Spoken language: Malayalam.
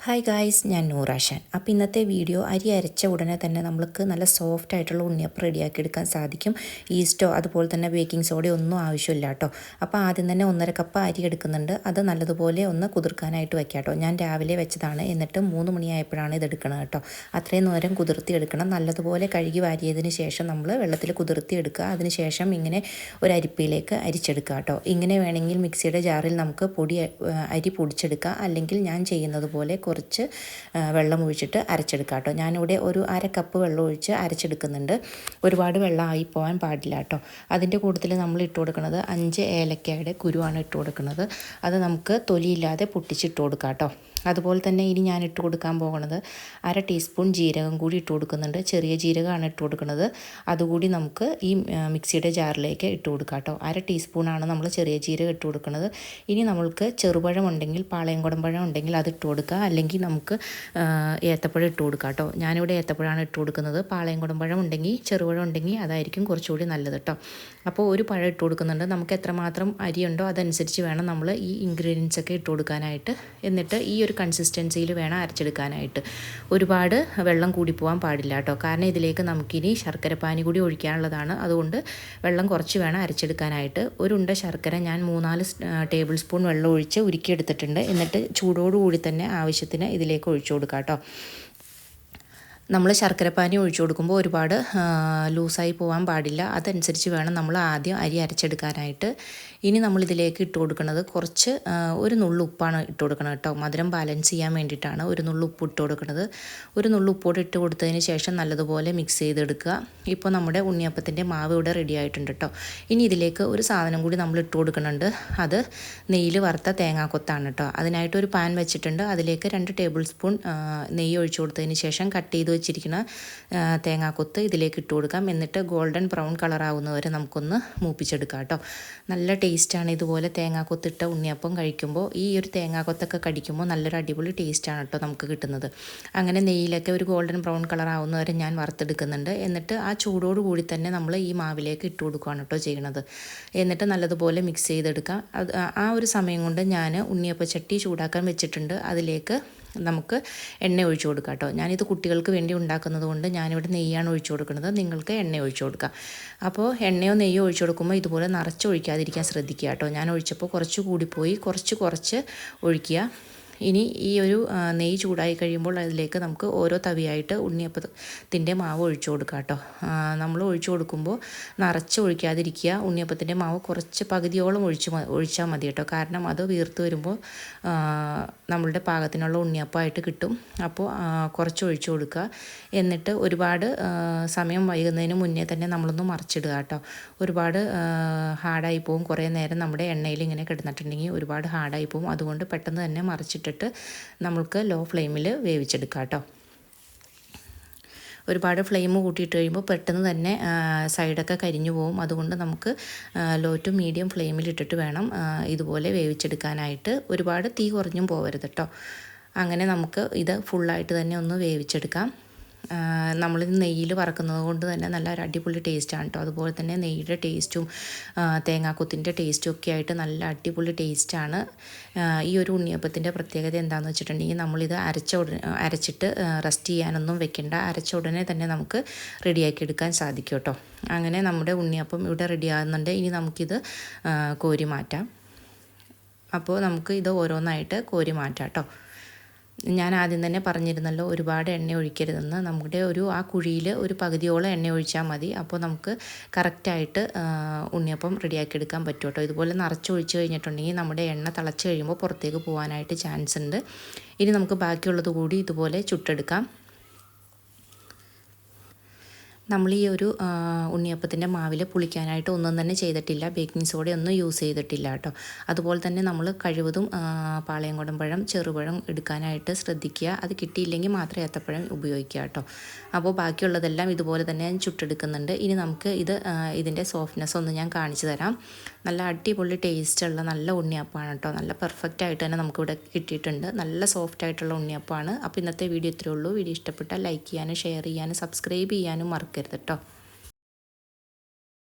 ഹായ് ഗായ്സ് ഞാൻ നൂറാഷൻ അപ്പോൾ ഇന്നത്തെ വീഡിയോ അരി അരച്ച ഉടനെ തന്നെ നമ്മൾക്ക് നല്ല സോഫ്റ്റ് ആയിട്ടുള്ള ഉണ്ണിയപ്പം റെഡിയാക്കി എടുക്കാൻ സാധിക്കും. ഈസ്റ്റോ അതുപോലെ തന്നെ ബേക്കിംഗ് സോഡയോ ഒന്നും ആവശ്യമില്ല കേട്ടോ. അപ്പോൾ ആദ്യം തന്നെ ഒന്നര കപ്പ് അരി എടുക്കുന്നുണ്ട്. അത് നല്ലതുപോലെ ഒന്ന് കുതിർക്കാനായിട്ട് വെക്കാം കേട്ടോ. ഞാൻ രാവിലെ വെച്ചതാണ്. എന്നിട്ട് മൂന്ന് മണിയായപ്പോഴാണ് ഇത് എടുക്കണത് കേട്ടോ. അത്രയും നേരം കുതിർത്തി എടുക്കണം. നല്ലതുപോലെ കഴുകി വാരിയതിന് ശേഷം നമ്മൾ വെള്ളത്തിൽ കുതിർത്തി എടുക്കുക. അതിന് ശേഷം ഇങ്ങനെ ഒരു അരിപ്പയിലേക്ക് അരിച്ചെടുക്കുക കേട്ടോ. ഇങ്ങനെ വേണമെങ്കിൽ മിക്സിയുടെ ജാറിൽ നമുക്ക് പൊടി അരി പൊടിച്ചെടുക്കുക അല്ലെങ്കിൽ ഞാൻ ചെയ്യുന്നത് പോലെ കുറച്ച് വെള്ളം ഒഴിച്ചിട്ട് അരച്ചെടുക്കാം കേട്ടോ. ഞാനിവിടെ ഒരു അര കപ്പ് വെള്ളം ഒഴിച്ച് അരച്ചെടുക്കുന്നുണ്ട്. ഒരുപാട് വെള്ളം ആയി പോകാൻ പാടില്ല കേട്ടോ. അതിന്റെ കൂട്ടത്തിൽ നമ്മൾ ഇട്ട് കൊടുക്കുന്നത് അഞ്ച് ഏലക്കയുടെ കുരുവാണ് ഇട്ട് കൊടുക്കുന്നത്. അത് നമുക്ക് തൊലിയില്ലാതെ പൊട്ടിച്ചിട്ട് കൊടുക്കാം കേട്ടോ. അതുപോലെ തന്നെ ഇനി ഞാൻ ഇട്ട് കൊടുക്കാൻ പോകുന്നത് അര ടീസ്പൂൺ ജീരകം കൂടി ഇട്ട് കൊടുക്കുന്നുണ്ട്. ചെറിയ ജീരകമാണ് ഇട്ട് കൊടുക്കുന്നത്. അതുകൂടി നമുക്ക് ഈ മിക്സിയുടെ ജാറിലേക്ക് ഇട്ട് കൊടുക്കാം കേട്ടോ. അര ടീസ്പൂണാണ് നമ്മൾ ചെറിയ ജീരകം ഇട്ട് കൊടുക്കുന്നത്. ഇനി നമ്മൾക്ക് ചെറുപഴം ഉണ്ടെങ്കിൽ പാളയം കുടമ്പഴം ഉണ്ടെങ്കിൽ അത് ഇട്ട് കൊടുക്കുക. അല്ലെങ്കിൽ നമുക്ക് ഏത്തപ്പഴം ഇട്ട് കൊടുക്കാം കേട്ടോ. ഞാനിവിടെ ഏത്തപ്പഴമാണ് ഇട്ട് കൊടുക്കുന്നത്. പാളയം കുടമ്പഴം ഉണ്ടെങ്കിൽ ചെറുപഴം ഉണ്ടെങ്കിൽ അതായിരിക്കും കുറച്ചുകൂടി നല്ലത് കേട്ടോ. അപ്പോൾ ഒരു പഴം ഇട്ട് കൊടുക്കുന്നുണ്ട്. നമുക്ക് എത്രമാത്രം അരിയുണ്ടോ അതനുസരിച്ച് വേണം നമ്മൾ ഈ ഇൻഗ്രീഡിയൻസ് ഒക്കെ ഇട്ട് കൊടുക്കാനായിട്ട്. എന്നിട്ട് ഈ ഒരു കൺസിസ്റ്റൻസിയിൽ വേണം അരച്ചെടുക്കാനായിട്ട്. ഒരുപാട് വെള്ളം കൂടി പോകാൻ പാടില്ല കേട്ടോ. കാരണം ഇതിലേക്ക് നമുക്കിനി ശർക്കരപ്പാനി കൂടി ഒഴിക്കാനുള്ളതാണ്. അതുകൊണ്ട് വെള്ളം കുറച്ച് വേണം അരച്ചെടുക്കാനായിട്ട്. ഒരു ഉണ്ട ശർക്കര ഞാൻ മൂന്നാൽ ടേബിൾ സ്പൂൺ വെള്ളം ഒഴിച്ച് ഉരുക്കിയെടുത്തിട്ടുണ്ട്. എന്നിട്ട് ചൂടോടുകൂടി തന്നെ ആവശ്യത്തിന് ഇതിലേക്ക് ഒഴിച്ചു കൊടുക്കാം കേട്ടോ നമ്മൾ ശർക്കരപ്പാനി ഒഴിച്ചു കൊടുക്കുമ്പോൾ ഒരുപാട് ലൂസായി പോകാൻ പാടില്ല. അതനുസരിച്ച് വേണം നമ്മൾ ആദ്യം അരി അരച്ചെടുക്കാനായിട്ട്. ഇനി നമ്മൾ ഇതിലേക്ക് ഇട്ട് കൊടുക്കുന്നത് കുറച്ച് ഒരു നുള്ളു ഉപ്പാണ് ഇട്ട് കൊടുക്കണം കേട്ടോ. മധുരം ബാലൻസ് ചെയ്യാൻ വേണ്ടിയിട്ടാണ് ഒരു നുള്ളു ഉപ്പ് ഇട്ട് കൊടുക്കുന്നത്. ഒരു നുള്ളു ഉപ്പോട് ഇട്ട് കൊടുത്തതിന് ശേഷം നല്ലതുപോലെ മിക്സ് ചെയ്തെടുക്കുക. ഇപ്പോൾ നമ്മുടെ ഉണ്ണിയപ്പത്തിന്റെ മാവ് ഇവിടെ റെഡി ആയിട്ടുണ്ട് കേട്ടോ. ഇനി ഇതിലേക്ക് ഒരു സാധനം കൂടി നമ്മൾ ഇട്ട് കൊടുക്കുന്നുണ്ട്. അത് നെയ്യിൽ വറുത്ത തേങ്ങാക്കൊത്താണ് കേട്ടോ. അതിനായിട്ട് ഒരു പാൻ വെച്ചിട്ടുണ്ട്. അതിലേക്ക് രണ്ട് ടേബിൾ സ്പൂൺ നെയ്യ് ഒഴിച്ചു കൊടുത്തതിന് ശേഷം കട്ട് ചെയ്ത് വെച്ചിരിക്കുന്ന തേങ്ങാക്കൊത്ത് ഇതിലേക്ക് ഇട്ട് കൊടുക്കാം. എന്നിട്ട് ഗോൾഡൻ ബ്രൗൺ കളറാവുന്നവരെ നമുക്കൊന്ന് മൂപ്പിച്ചെടുക്കാം കേട്ടോ. നല്ല ടേസ്റ്റാണ് ഇതുപോലെ തേങ്ങാക്കൊത്തിട്ട ഉണ്ണിയപ്പം കഴിക്കുമ്പോൾ. ഈ ഒരു തേങ്ങാക്കൊത്തൊക്കെ കടിക്കുമ്പോൾ നല്ലൊരു അടിപൊളി ടേസ്റ്റാണ് കേട്ടോ നമുക്ക് കിട്ടുന്നത്. അങ്ങനെ നെയ്യിലൊക്കെ ഒരു ഗോൾഡൻ ബ്രൗൺ കളർ ആവുന്നവരെ ഞാൻ വറുത്തെടുക്കുന്നുണ്ട്. എന്നിട്ട് ആ ചൂടോട് കൂടി തന്നെ നമ്മൾ ഈ മാവിലേക്ക് ഇട്ട് കൊടുക്കുകയാണ് കേട്ടോ ചെയ്യണത്. എന്നിട്ട് നല്ലതുപോലെ മിക്സ് ചെയ്തെടുക്കാം. ആ ഒരു സമയം കൊണ്ട് ഞാൻ ഉണ്ണിയപ്പച്ചട്ടി ചൂടാക്കാൻ വെച്ചിട്ടുണ്ട്. അതിലേക്ക് നമുക്ക് എണ്ണ ഒഴിച്ചു കൊടുക്കാം കേട്ടോ. ഞാനിത് കുട്ടികൾക്ക് വേണ്ടി ഉണ്ടാക്കുന്നത് കൊണ്ട് ഞാനിവിടെ നെയ്യാണ് ഒഴിച്ചു കൊടുക്കുന്നത്. നിങ്ങൾക്ക് എണ്ണ ഒഴിച്ചു കൊടുക്കാം. അപ്പോൾ എണ്ണയോ നെയ്യോ ഒഴിച്ചു കൊടുക്കുമ്പോൾ ഇതുപോലെ നിറച്ച് ഒഴിക്കാതിരിക്കാൻ ശ്രദ്ധിക്കുക കേട്ടോ. ഞാൻ ഒഴിച്ചപ്പോൾ കുറച്ച് കൂടിപ്പോയി. കുറച്ച് കുറച്ച് ഒഴിക്കുക. ഇനി ഈ ഒരു നെയ്യ് ചൂടായി കഴിയുമ്പോൾ അതിലേക്ക് നമുക്ക് ഓരോ തവിയായിട്ട് ഉണ്ണിയപ്പത്തിന്റെ മാവ് ഒഴിച്ചു കൊടുക്കാം കേട്ടോ. നമ്മൾ ഒഴിച്ചു കൊടുക്കുമ്പോൾ നിറച്ച് ഒഴിക്കാതിരിക്കുക. ഉണ്ണിയപ്പത്തിന്റെ മാവ് കുറച്ച് പകുതിയോളം ഒഴിച്ച് ഒഴിച്ചാൽ മതി കേട്ടോ. കാരണം അത് വീർത്ത് വരുമ്പോൾ നമ്മളുടെ പാകത്തിനുള്ള ഉണ്ണിയപ്പമായിട്ട് കിട്ടും. അപ്പോൾ കുറച്ച് ഒഴിച്ചു കൊടുക്കുക. എന്നിട്ട് ഒരുപാട് സമയം വൈകുന്നതിന് മുന്നേ തന്നെ നമ്മളൊന്ന് മറിച്ചിടുക കേട്ടോ. ഒരുപാട് ഹാർഡായി പോവും. കുറേ നേരം നമ്മുടെ എണ്ണയിൽ ഇങ്ങനെ കിടന്നിട്ടുണ്ടെങ്കിൽ ഒരുപാട് ഹാർഡായി പോവും. അതുകൊണ്ട് പെട്ടെന്ന് തന്നെ മറിച്ചിട്ടിട്ട് നമ്മൾക്ക് ലോ ഫ്ലെയിമിൽ വേവിച്ചെടുക്കാം കേട്ടോ. ഒരുപാട് ഫ്ലെയിം കൂട്ടിയിട്ട് കഴിയുമ്പോൾ പെട്ടെന്ന് തന്നെ സൈഡൊക്കെ കരിഞ്ഞു പോകും അതുകൊണ്ട് നമുക്ക് ലോ ടു മീഡിയം ഫ്ലെയിമിൽ ഇട്ടിട്ട് വേണം ഇതുപോലെ വേവിച്ചെടുക്കാനായിട്ട്. ഒരുപാട് തീ കുറഞ്ഞും പോകരുത് കേട്ടോ. അങ്ങനെ നമുക്ക് ഇത് ഫുള്ളായിട്ട് തന്നെ ഒന്ന് വേവിച്ചെടുക്കാം. നമ്മൾ നെയ്യിൽ വറക്കുന്നത് കൊണ്ട് തന്നെ നല്ല ഒരു അടിപൊളി ടേസ്റ്റാണ് കേട്ടോ അതുപോലെ തന്നെ നെയ്യുടെ ടേസ്റ്റും തേങ്ങാക്കൊത്തിന്റെ ടേസ്റ്റും ഒക്കെ ആയിട്ട് നല്ല അടിപൊളി ടേസ്റ്റാണ് ഈ ഒരു ഉണ്ണിയപ്പത്തിന്റെ പ്രത്യേകത എന്താണെന്ന് വെച്ചിട്ടുണ്ടെങ്കിൽ നമ്മളിത് അരച്ച ഉടനെ അരച്ചിട്ട് റെസ്റ്റ് ചെയ്യാനൊന്നും വെക്കേണ്ട. അരച്ച ഉടനെ തന്നെ നമുക്ക് റെഡിയാക്കി എടുക്കാൻ സാധിക്കും കേട്ടോ അങ്ങനെ നമ്മുടെ ഉണ്ണിയപ്പം ഇവിടെ റെഡി ആകുന്നുണ്ട് ഇനി നമുക്കിത് കോരി മാറ്റാം. അപ്പോൾ നമുക്ക് ഇത് ഓരോന്നായിട്ട് കോരി മാറ്റാം കേട്ടോ ഞാൻ ആദ്യം തന്നെ പറഞ്ഞിരുന്നല്ലോ ഒരുപാട് എണ്ണ ഒഴിക്കരുതെന്ന്. നമ്മുടെ ഒരു ആ കുഴിയിൽ ഒരു പകുതിയോളം എണ്ണ ഒഴിച്ചാൽ മതി. അപ്പോൾ നമുക്ക് കറക്റ്റായിട്ട് ഉണ്ണിയപ്പം റെഡിയാക്കി എടുക്കാൻ പറ്റും കേട്ടോ ഇതുപോലെ നിറച്ചൊഴിച്ച് കഴിഞ്ഞിട്ടുണ്ടെങ്കിൽ നമ്മുടെ എണ്ണ തിളച്ച് കഴിയുമ്പോൾ പുറത്തേക്ക് പോകാനായിട്ട് ചാൻസ് ഉണ്ട് ഇനി നമുക്ക് ബാക്കിയുള്ളത് കൂടി ഇതുപോലെ ചുട്ടെടുക്കാം. നമ്മൾ ഈ ഒരു ഉണ്ണിയപ്പത്തിന്റെ മാവിൽ പുളിക്കാനായിട്ട് ഒന്നും തന്നെ ചെയ്തിട്ടില്ല. ബേക്കിംഗ് സോഡ ഒന്നും യൂസ് ചെയ്തിട്ടില്ല കേട്ടോ. അതുപോലെ തന്നെ നമ്മൾ കഴിവതും പാളയംകുടം പഴം ചെറുപഴം എടുക്കാനായിട്ട് ശ്രദ്ധിക്കുക. അത് കിട്ടിയില്ലെങ്കിൽ മാത്രമേ ഏത്തപ്പഴം ഉപയോഗിക്കുക കേട്ടോ. അപ്പോൾ ബാക്കിയുള്ളതെല്ലാം ഇതുപോലെ തന്നെ ഞാൻ ചുട്ടെടുക്കുന്നുണ്ട്. ഇനി നമുക്ക് ഇത് ഇതിന്റെ സോഫ്റ്റ്നെസ് ഒന്ന് ഞാൻ കാണിച്ചു തരാം. നല്ല അടിപൊളി ടേസ്റ്റുള്ള നല്ല ഉണ്ണിയപ്പമാണ് കേട്ടോ. നല്ല പെർഫെക്റ്റ് ആയിട്ട് തന്നെ നമുക്കിവിടെ കിട്ടിയിട്ടുണ്ട്. നല്ല സോഫ്റ്റ് ആയിട്ടുള്ള ഉണ്ണിയപ്പമാണ്. അപ്പോൾ ഇന്നത്തെ വീഡിയോ ഇത്രയേ ഉള്ളൂ. വീഡിയോ ഇഷ്ടപ്പെട്ടാൽ ലൈക്ക് ചെയ്യാനും ഷെയർ ചെയ്യാനും സബ്സ്ക്രൈബ് ചെയ്യാനും മറക്കരുത് കേട്ടോ